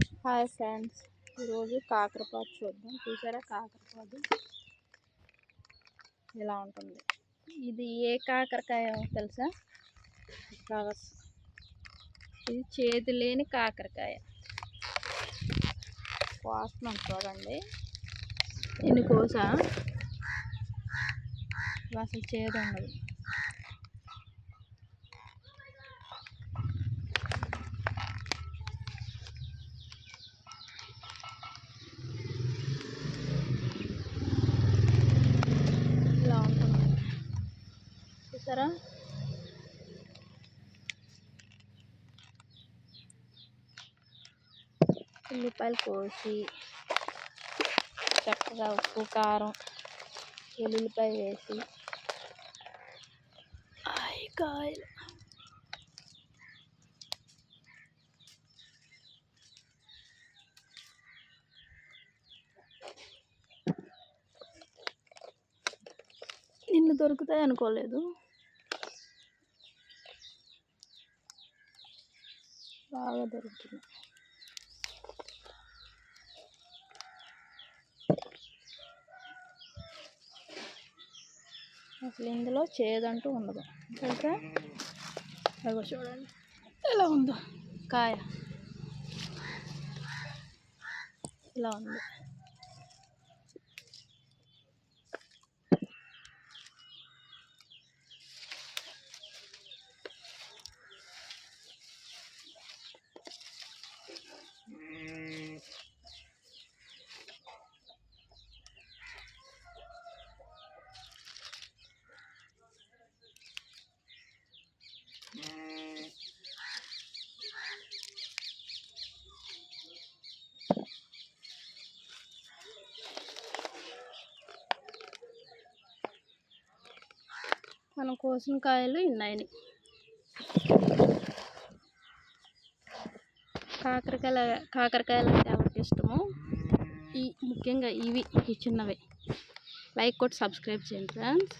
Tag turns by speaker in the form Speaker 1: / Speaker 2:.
Speaker 1: Hi friends ఈరోజు కాకరపాటు చూద్దాం. చూసారా? కాకరపాటు ఇలా ఉంటుంది? ఇది ఏ కాకరకాయ తెలుసా? ఫ్లవర్స్. ఇది చేతి లేని కాకరకాయ. వాసన చూడండి. ఎన్ని కోసా అసలు చేదు ఉండదు ఇలా ఉంటుంది చూసారా ఉల్లిపాయలు కోసి చక్కగా ఉప్పు కారం వెల్లుల్లిపాయ వేసి కాయలు నిన్ను దొరుకుతాయి అనుకోలేదు. బాగా దొరుకుతుంది అసలు ఇందులో చేదంటూ ఉండదు. అయితే అదిగో చూడండి. ఎలా ఉందో? కాయ. ఇలా ఉంది? మనం కోసిన కాయలు ఉన్నాయి కాకరకాయల కాకరకాయలు అంటే ఎవరికి ఇష్టము ఈ ముఖ్యంగా ఇవి ఈ చిన్నవి. లైక్ కొట్టి సబ్స్క్రైబ్ చేయండి ఫ్రెండ్స్.